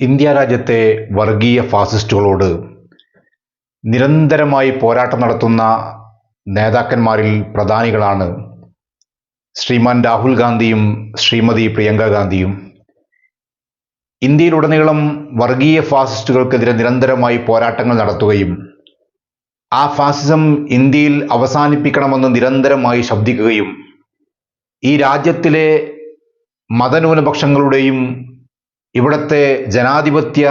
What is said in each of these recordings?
India രാജ്യത്തെ വർഗീയ ഫാസിസ്റ്റുകളോട് നിരന്തരമായി പോരാട്ടം നടത്തുന്ന നേതാക്കന്മാരിൽ പ്രധാനികളാണ് ശ്രീമാൻ രാഹുൽ ഗാന്ധിയും ശ്രീമതി പ്രിയങ്ക ഗാന്ധിയും. ഇന്ത്യയിലുടനീളം വർഗീയ ഫാസിസ്റ്റുകൾക്കെതിരെ നിരന്തരമായി പോരാട്ടങ്ങൾ നടത്തുകയും ആ ഫാസിസം ഇന്ത്യയിൽ അവസാനിപ്പിക്കണമെന്ന് നിരന്തരമായി ശബ്ദിക്കുകയും ഈ രാജ്യത്തിലെ മതന്യൂനപക്ഷങ്ങളുടെയും ഇവിടുത്തെ ജനാധിപത്യ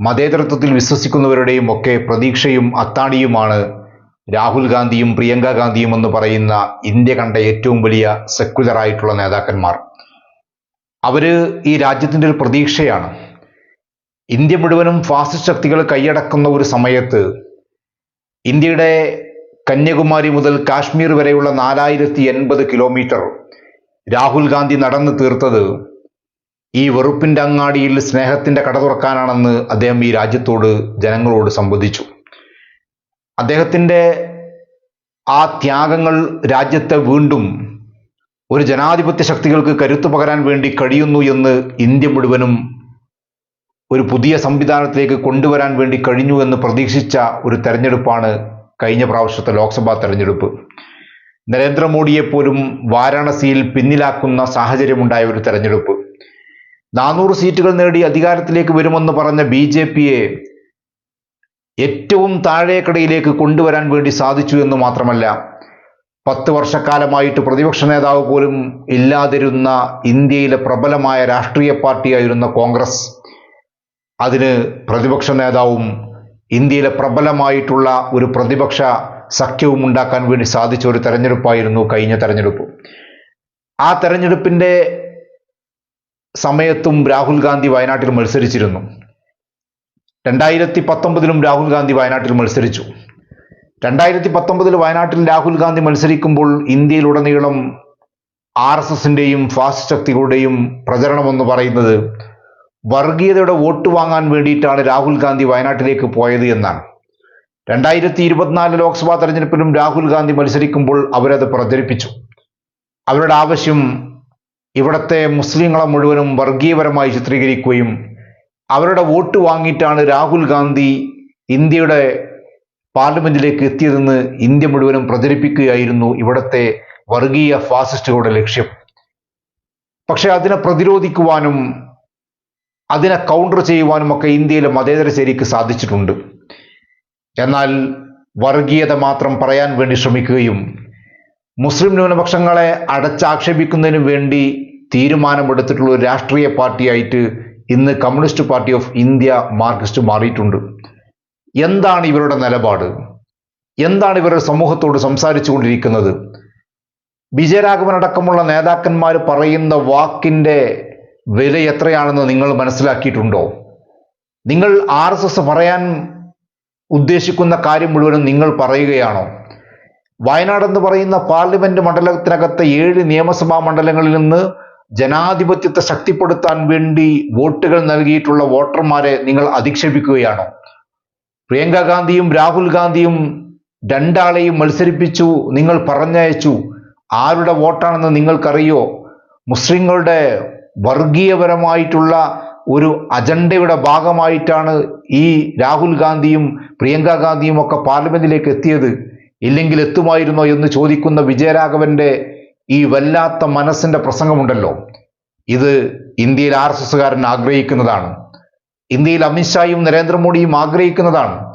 മതേതരത്വത്തിൽ വിശ്വസിക്കുന്നവരുടെയും ഒക്കെ പ്രതീക്ഷയും അത്താണിയുമാണ് രാഹുൽ ഗാന്ധിയും പ്രിയങ്ക ഗാന്ധിയും എന്ന് പറയുന്ന ഇന്ത്യ കണ്ട ഏറ്റവും വലിയ സെക്യുലർ ആയിട്ടുള്ള നേതാക്കന്മാർ. അവർ ഈ രാജ്യത്തിന്റെ ഒരു പ്രതീക്ഷയാണ്. ഇന്ത്യ മുഴുവനും ഫാസിസ്റ്റ് ശക്തികൾ കൈയടക്കുന്ന ഒരു സമയത്ത് ഇന്ത്യയുടെ കന്യാകുമാരി മുതൽ കാശ്മീർ വരെയുള്ള നാലായിരത്തി എൺപത് കിലോമീറ്റർ രാഹുൽ ഗാന്ധി നടന്നു തീർത്തത് ഈ വെറുപ്പിന്റെ അങ്ങാടിയിൽ സ്നേഹത്തിന്റെ കട തുറക്കാനാണെന്ന് അദ്ദേഹം ഈ രാജ്യത്തോട് ജനങ്ങളോട് സംബന്ധിച്ചു. അദ്ദേഹത്തിന്റെ ആ ത്യാഗങ്ങൾ രാജ്യത്തെ വീണ്ടും ഒരു ജനാധിപത്യ ശക്തികൾക്ക് കരുത്തു പകരാൻ വേണ്ടി കഴിയുന്നു എന്ന് ഇന്ത്യ മുഴുവനും ഒരു പുതിയ സംവിധാനത്തിലേക്ക് കൊണ്ടുവരാൻ വേണ്ടി കഴിഞ്ഞു എന്ന് പ്രതീക്ഷിച്ച ഒരു തെരഞ്ഞെടുപ്പാണ് കഴിഞ്ഞ പ്രാവശ്യത്തെ ലോക്സഭാ തെരഞ്ഞെടുപ്പ്. നരേന്ദ്രമോദിയെപ്പോലും വാരാണസിയിൽ പിന്നിലാക്കുന്ന സാഹചര്യമുണ്ടായ ഒരു തെരഞ്ഞെടുപ്പ്. നാനൂറ് സീറ്റുകൾ നേടി അധികാരത്തിലേക്ക് വരുമെന്ന് പറഞ്ഞ ബി ജെ പിയെ ഏറ്റവും താഴേക്കടയിലേക്ക് കൊണ്ടുവരാൻ വേണ്ടി സാധിച്ചു എന്ന് മാത്രമല്ല പത്ത് വർഷക്കാലമായിട്ട് പ്രതിപക്ഷ നേതാവ് പോലും ഇല്ലാതിരുന്ന ഇന്ത്യയിലെ പ്രബലമായ രാഷ്ട്രീയ പാർട്ടിയായിരുന്ന കോൺഗ്രസ്. അതിന് പ്രതിപക്ഷ നേതാവും ഇന്ത്യയിലെ പ്രബലമായിട്ടുള്ള ഒരു പ്രതിപക്ഷ സഖ്യവും ഉണ്ടാക്കാൻ വേണ്ടി സാധിച്ച ഒരു തെരഞ്ഞെടുപ്പായിരുന്നു കഴിഞ്ഞ തെരഞ്ഞെടുപ്പ്. ആ തെരഞ്ഞെടുപ്പിന്റെ സമയത്തും രാഹുൽ ഗാന്ധി വയനാട്ടിൽ മത്സരിച്ചിരുന്നു. രണ്ടായിരത്തി പത്തൊമ്പതിലും രാഹുൽ ഗാന്ധി വയനാട്ടിൽ മത്സരിച്ചു. രണ്ടായിരത്തി പത്തൊമ്പതിൽ വയനാട്ടിൽ രാഹുൽ ഗാന്ധി മത്സരിക്കുമ്പോൾ ഇന്ത്യയിലുടനീളം ആർ എസ് എസിന്റെയും ഫാസ്റ്റ് ശക്തികളുടെയും പ്രചരണം എന്ന് പറയുന്നത് വർഗീയതയുടെ വോട്ട് വാങ്ങാൻ വേണ്ടിയിട്ടാണ് രാഹുൽ ഗാന്ധി വയനാട്ടിലേക്ക് പോയത് എന്നാണ്. രണ്ടായിരത്തി ഇരുപത്തിനാല് ലോക്സഭാ തെരഞ്ഞെടുപ്പിലും രാഹുൽ ഗാന്ധി മത്സരിക്കുമ്പോൾ അവരത് പ്രചരിപ്പിച്ചു. അവരുടെ ആവശ്യം ഇവിടുത്തെ മുസ്ലിങ്ങളെ മുഴുവനും വർഗീയപരമായി ചിത്രീകരിക്കുകയും അവരുടെ വോട്ട് വാങ്ങിയിട്ടാണ് രാഹുൽ ഗാന്ധി ഇന്ത്യയുടെ പാർലമെന്റിലേക്ക് എത്തിയതെന്ന് ഇന്ത്യ മുഴുവനും പ്രചരിപ്പിക്കുകയായിരുന്നു ഇവിടത്തെ വർഗീയ ഫാസിസ്റ്റുകളുടെ ലക്ഷ്യം. പക്ഷെ അതിനെ പ്രതിരോധിക്കുവാനും അതിനെ കൗണ്ടർ ചെയ്യുവാനും ഒക്കെ ഇന്ത്യയിലെ മതേതര ശരിക്ക് സാധിച്ചിട്ടുണ്ട്. എന്നാൽ വർഗീയത മാത്രം പറയാൻ വേണ്ടി ശ്രമിക്കുകയും മുസ്ലിം ന്യൂനപക്ഷങ്ങളെ അടച്ചാക്ഷേപിക്കുന്നതിന് വേണ്ടി തീരുമാനമെടുത്തിട്ടുള്ള ഒരു രാഷ്ട്രീയ പാർട്ടിയായിട്ട് ഇന്ന് communist party of India marxist മാറിയിട്ടുണ്ട്. എന്താണ് ഇവരുടെ നിലപാട്? എന്താണ് ഇവരുടെ സമൂഹത്തോട് സംസാരിച്ചു കൊണ്ടിരിക്കുന്നത് വിജയരാഘവൻ അടക്കമുള്ള നേതാക്കന്മാർ പറയുന്ന വാക്കിന്റെ വില എത്രയാണെന്ന് നിങ്ങൾ മനസ്സിലാക്കിയിട്ടുണ്ടോ? നിങ്ങൾ ആർ എസ് എസ് പറയാൻ ഉദ്ദേശിക്കുന്ന കാര്യം മുഴുവനും നിങ്ങൾ പറയുകയാണോ? വയനാട് എന്ന് പറയുന്ന പാർലമെന്റ് മണ്ഡലത്തിനകത്തെ ഏഴ് നിയമസഭാ മണ്ഡലങ്ങളിൽ നിന്ന് ജനാധിപത്യത്തെ ശക്തിപ്പെടുത്താൻ വേണ്ടി വോട്ടുകൾ നൽകിയിട്ടുള്ള വോട്ടർമാരെ നിങ്ങൾ അധിക്ഷേപിക്കുകയാണോ. പ്രിയങ്ക ഗാന്ധിയും രാഹുൽ ഗാന്ധിയും രണ്ടാളെയും മത്സരിപ്പിച്ചു നിങ്ങൾ പറഞ്ഞയച്ചു. ആരുടെ വോട്ടാണെന്ന് നിങ്ങൾക്കറിയോ? മുസ്ലിങ്ങളുടെ വർഗീയപരമായിട്ടുള്ള ഒരു അജണ്ടയുടെ ഭാഗമായിട്ടാണ് ഈ രാഹുൽ ഗാന്ധിയും പ്രിയങ്ക ഗാന്ധിയും ഒക്കെ പാർലമെന്റിലേക്ക് എത്തിയത്. ഇല്ലെങ്കിൽ എത്തുമായിരുന്നോ എന്ന് ചോദിക്കുന്ന വിജയരാഘവന്റെ ഈ വല്ലാത്ത മനസ്സിന്റെ പ്രസംഗമുണ്ടല്ലോ. ഇത് ഇന്ത്യയിൽ ആർ എസ് എസ്സുകാരൻ ആഗ്രഹിക്കുന്നതാണ്. ഇന്ത്യയിൽ അമിത്ഷായും നരേന്ദ്രമോദിയും ആഗ്രഹിക്കുന്നതാണ്.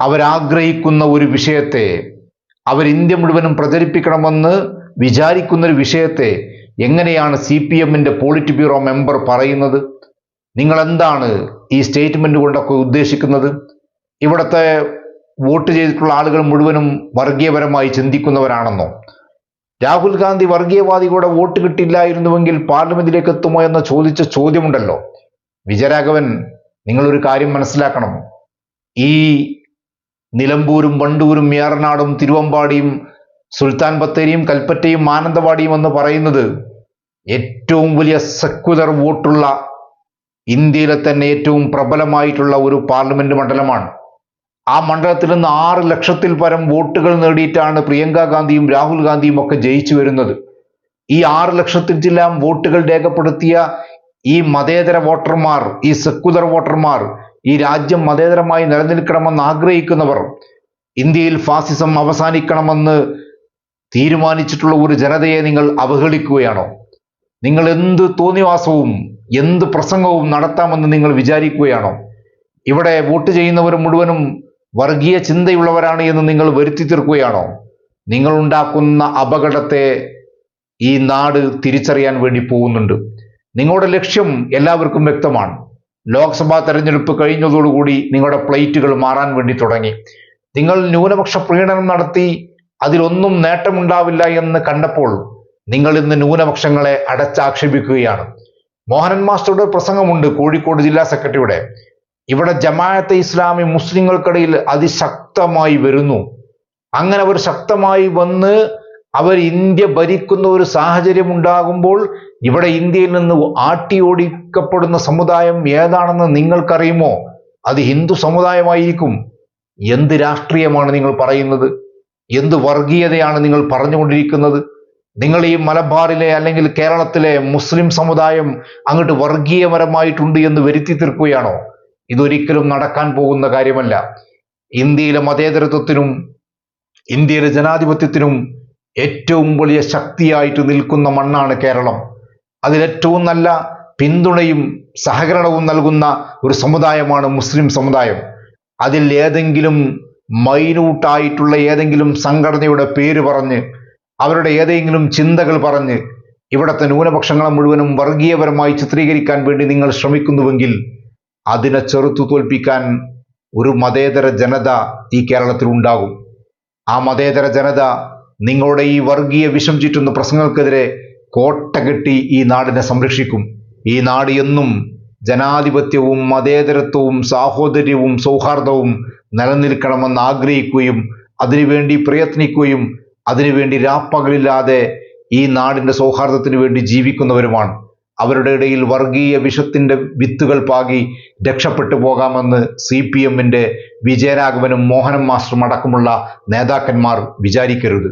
അവരാഗ്രഹിക്കുന്ന ഒരു വിഷയത്തെ അവർ ഇന്ത്യ മുഴുവനും പ്രചരിപ്പിക്കണമെന്ന് വിചാരിക്കുന്ന ഒരു വിഷയത്തെ എങ്ങനെയാണ് സി പി എമ്മിന്റെ പോളിറ്റ് ബ്യൂറോ മെമ്പർ പറയുന്നത്? നിങ്ങൾ എന്താണ് ഈ സ്റ്റേറ്റ്മെന്റ് കൊണ്ടൊക്കെ ഉദ്ദേശിക്കുന്നത്? ഇവിടുത്തെ വോട്ട് ചെയ്തിട്ടുള്ള ആളുകൾ മുഴുവനും വർഗീയപരമായി ചിന്തിക്കുന്നവരാണെന്നോ? രാഹുൽ ഗാന്ധി വർഗീയവാദികളുടെ വോട്ട് കിട്ടില്ലായിരുന്നുവെങ്കിൽ പാർലമെന്റിലേക്ക് എത്തുമോ എന്ന് ചോദിച്ച ചോദ്യമുണ്ടല്ലോ. വിജയരാഘവൻ നിങ്ങളൊരു കാര്യം മനസ്സിലാക്കണം. ഈ നിലമ്പൂരും വണ്ടൂരും ഏറനാടും തിരുവമ്പാടിയും സുൽത്താൻ ബത്തേരിയും കൽപ്പറ്റയും മാനന്തവാടിയും എന്ന് പറയുന്നത് ഏറ്റവും വലിയ സെക്യുലർ വോട്ടുള്ള ഇന്ത്യയിലെ തന്നെ ഏറ്റവും പ്രബലമായിട്ടുള്ള ഒരു പാർലമെന്റ് മണ്ഡലമാണ്. ആ മണ്ഡലത്തിൽ നിന്ന് ആറ് ലക്ഷത്തിൽ പരം വോട്ടുകൾ നേടിയിട്ടാണ് പ്രിയങ്ക ഗാന്ധിയും രാഹുൽ ഗാന്ധിയും ഒക്കെ ജയിച്ചു വരുന്നത്. ഈ ആറ് ലക്ഷത്തിലെല്ലാം വോട്ടുകൾ രേഖപ്പെടുത്തിയ ഈ മതേതര വോട്ടർമാർ ഈ സെക്കുലർ വോട്ടർമാർ ഈ രാജ്യം മതേതരമായി നിലനിൽക്കണമെന്ന് ആഗ്രഹിക്കുന്നവർ ഇന്ത്യയിൽ ഫാസിസം അവസാനിക്കണമെന്ന് തീരുമാനിച്ചിട്ടുള്ള ഒരു ജനതയെ നിങ്ങൾ അവഹേളിക്കുകയാണോ? നിങ്ങൾ എന്ത് തോന്നിവാസവും എന്ത് പ്രസംഗവും നടത്താമെന്ന് നിങ്ങൾ വിചാരിക്കുകയാണോ? ഇവിടെ വോട്ട് ചെയ്യുന്നവർ മുഴുവനും വർഗീയ ചിന്തയുള്ളവരാണ് എന്ന് നിങ്ങൾ വരുത്തി തീർക്കുകയാണോ? നിങ്ങൾ ഉണ്ടാക്കുന്ന അപകടത്തെ ഈ നാട് തിരിച്ചറിയാൻ വേണ്ടി പോകുന്നുണ്ട്. നിങ്ങളുടെ ലക്ഷ്യം എല്ലാവർക്കും വ്യക്തമാണ്. ലോക്സഭാ തെരഞ്ഞെടുപ്പ് കഴിഞ്ഞതോടുകൂടി നിങ്ങളുടെ പ്ലേറ്റുകൾ മാറാൻ വേണ്ടി തുടങ്ങി. നിങ്ങൾ ന്യൂനപക്ഷ പ്രീണനം നടത്തി അതിലൊന്നും നേട്ടമുണ്ടാവില്ല എന്ന് കണ്ടപ്പോൾ നിങ്ങൾ ഇന്ന് ന്യൂനപക്ഷങ്ങളെ അടച്ചാക്ഷേപിക്കുകയാണ്. മോഹനൻ മാസ്റ്ററുടെ പ്രസംഗമുണ്ട് കോഴിക്കോട് ജില്ലാ സെക്രട്ടറിയുടെ. ഇവിടെ ജമാഅത്തെ ഇസ്ലാമി മുസ്ലിങ്ങൾക്കിടയിൽ അതിശക്തമായി വരുന്നു. അങ്ങനെ അവർ ശക്തമായി വന്ന് അവർ ഇന്ത്യ ഭരിക്കുന്ന ഒരു സാഹചര്യം ഉണ്ടാകുമ്പോൾ ഇവിടെ ഇന്ത്യയിൽ നിന്ന് ആട്ടി ഓടിക്കപ്പെടുന്ന സമുദായം ഏതാണെന്ന് നിങ്ങൾക്കറിയുമോ? അത് ഹിന്ദു സമുദായമായിരിക്കും. എന്ത് രാഷ്ട്രീയമാണ് നിങ്ങൾ പറയുന്നത്? എന്ത് വർഗീയതയാണ് നിങ്ങൾ പറഞ്ഞുകൊണ്ടിരിക്കുന്നത്? നിങ്ങൾ ഈ മലബാറിലെ അല്ലെങ്കിൽ കേരളത്തിലെ മുസ്ലിം സമുദായം അങ്ങോട്ട് വർഗീയപരമായിട്ടുണ്ട് എന്ന് വരുത്തി തീർക്കുകയാണോ? ഇതൊരിക്കലും നടക്കാൻ പോകുന്ന കാര്യമല്ല. ഇന്ത്യയിലെ മതേതരത്വത്തിനും ഇന്ത്യയിലെ ജനാധിപത്യത്തിനും ഏറ്റവും വലിയ ശക്തിയായിട്ട് നിൽക്കുന്ന മണ്ണാണ് കേരളം. അതിലേറ്റവും നല്ല പിന്തുണയും സഹകരണവും നൽകുന്ന ഒരു സമുദായമാണ് മുസ്ലിം സമുദായം. അതിൽ ഏതെങ്കിലും മൈന്യൂട്ടായിട്ടുള്ള ഏതെങ്കിലും സംഘടനയുടെ പേര് പറഞ്ഞ് അവരുടെ ഏതെങ്കിലും ചിന്തകൾ പറഞ്ഞ് ഇവിടുത്തെ ന്യൂനപക്ഷങ്ങളെ മുഴുവനും വർഗീയപരമായി ചിത്രീകരിക്കാൻ വേണ്ടി നിങ്ങൾ ശ്രമിക്കുന്നുവെങ്കിൽ അതിനെ ചെറുത്തു തോൽപ്പിക്കാൻ ഒരു മതേതര ജനത ഈ കേരളത്തിൽ ഉണ്ടാകും. ആ മതേതര ജനത നിങ്ങളുടെ ഈ വർഗീയ വിഷം ചുറ്റുന്ന പ്രശ്നങ്ങൾക്കെതിരെ കോട്ട കെട്ടി ഈ നാടിനെ സംരക്ഷിക്കും. ഈ നാട് എന്നും ജനാധിപത്യവും മതേതരത്വവും സാഹോദര്യവും സൗഹാർദ്ദവും നിലനിൽക്കണമെന്ന് ആഗ്രഹിക്കുകയും അതിനുവേണ്ടി പ്രയത്നിക്കുകയും അതിനുവേണ്ടി രാപ്പകലില്ലാതെ ഈ നാടിന്റെ സൗഹാർദ്ദത്തിന് വേണ്ടി ജീവിക്കുന്നവരുമാണ്. അവരുടെ ഇടയിൽ വർഗീയ വിഷത്തിന്റെ വിത്തുകൾ പാകി രക്ഷപ്പെട്ടു പോകാമെന്ന് സി പി എമ്മിന്റെ വിജയരാഘവനും മോഹനം മാസ്റ്ററും അടക്കമുള്ള നേതാക്കന്മാർ വിചാരിക്കരുത്.